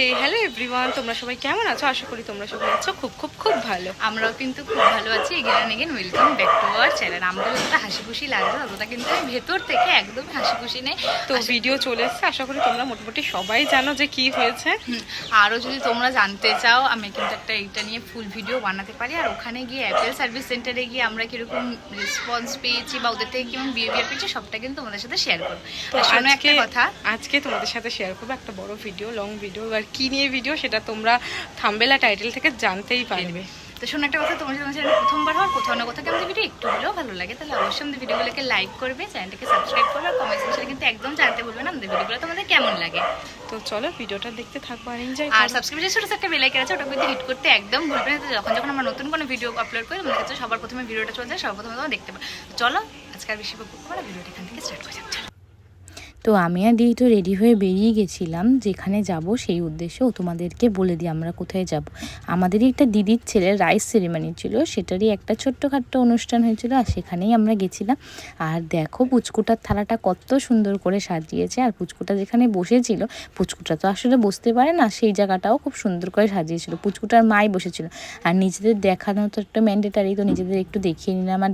হে hello everyone তোমরা সবাই কেমন আছো? আশা করি তোমরা সবাই আছো খুব খুব খুব ভালো। আমরাও কিন্তু খুব ভালো আছি। Again and again welcome back to our channel আমাদের যতটা হাসি খুশি লাগছে ততটা কিন্তু আমি ভেতর থেকে একদম হাসি খুশি নেই। তো ভিডিও চলে এসছে আশা করি তোমরা মোটামুটি সবাই জানো যে কি হয়েছে। আরও যদি তোমরা জানতে চাও আমি কিন্তু একটা এইটা নিয়ে ফুল ভিডিও বানাতে পারি। আর ওখানে গিয়ে অ্যাপেল সার্ভিস সেন্টারে গিয়ে আমরা কীরকম রেসপন্স পেয়েছি বা ওদের থেকে কেমন বিহেভিয়ার পেয়েছি সবটা কিন্তু তোমাদের সাথে শেয়ার করব। শোনো আজকে একটা কথা। আজকে তোমাদের সাথে শেয়ার করব একটা বড় ভিডিও লং ভিডিও আর কি নিয়ে ভিডিও সেটা তোমরা থামবেলা টাইটেল থেকে জানতেই পারবে। তো শোনো একটা কথা তোমার সাথে প্রথমবার হওয়ার কোথাও না কোথাও আমাদের ভিডিও একটু হলেও ভালো লাগে। তাহলে অবশ্যই আমাদের ভিডিওগুলোকে লাইক করবে চ্যানেলটাকে সাবস্ক্রাইব করবে আর কমেন্ট সেকশনে কিন্তু একদম জানতে ভুলবে না আমাদের ভিডিওগুলো তোমাদের কেমন লাগে। তো চলো ভিডিওটা দেখতে থাকব আর এনজয় আর সাবস্ক্রাইবের ছোটো একটা বেলাইকেন আছে ওটা কিন্তু হিট করতে একদম ভুলবে না। তো যখন যখন আমরা নতুন কোনো ভিডিও আপলোড করি আমাদের কাছে সবার প্রথমে ভিডিওটা চলে যায় সবার প্রথমে তোমরা দেখতে পাবে চলো আজকাল বেশি বকবক করে ভিডিওটা এখান থেকে স্টার্ট করা চলো। তো আমি আর দিদি তো রেডি হয়ে বেরিয়ে গেছিলাম। যেখানে যাব সেই উদ্দেশ্যে ও তোমাদেরকে বলে দিই আমরা কোথায় যাব। আমাদেরই একটা দিদির ছেলে রাইস সেরিমানি ছিল। সেটারই একটা ছোট্টখাট্ট অনুষ্ঠান হয়েছিল আর সেখানেই আমরা গেছিলাম। আর দেখো পুচকুটার থালাটা কত সুন্দর করে সাজিয়েছে। আর পুচকুটা যেখানে বসেছিল, পুচকুটা তো আসলে বসতে পারে না, সেই জায়গাটাও খুব সুন্দর করে সাজিয়েছিল। পুচকুটার মাই বসেছিল। আর নিজেদের দেখানো তো একটা ম্যান্ডেটারি তো নিজেদের একটু দেখিয়ে নিলাম আর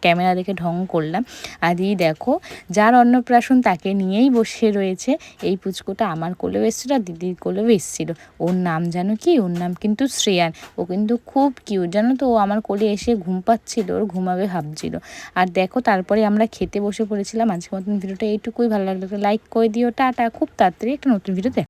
ক্যামেরা দেখে ঢং করলাম। আর দিদি দেখো, যার অন্নপ্রাশন তাকে নিয়েই বসে রয়েছে। এই পুচকোটা আমার কোলেও এসেছিল আর দিদির কোলেও এসেছিল। ওর নাম জানো কি? ওর নাম কিন্তু শ্রেয়ান। ও কিন্তু খুব কিউট জানো তো, ও আমার কোলে এসে ঘুম পাচ্ছিল, ওর ঘুমাবে ভাবছিল। আর দেখো, তারপরে আমরা খেতে বসে পড়েছিলাম। আজকের মতন ভিডিওটা এইটুকুই। ভালো লাগল লাইক করে দিও। টাটা। খুব তাড়াতাড়ি একটা নতুন ভিডিও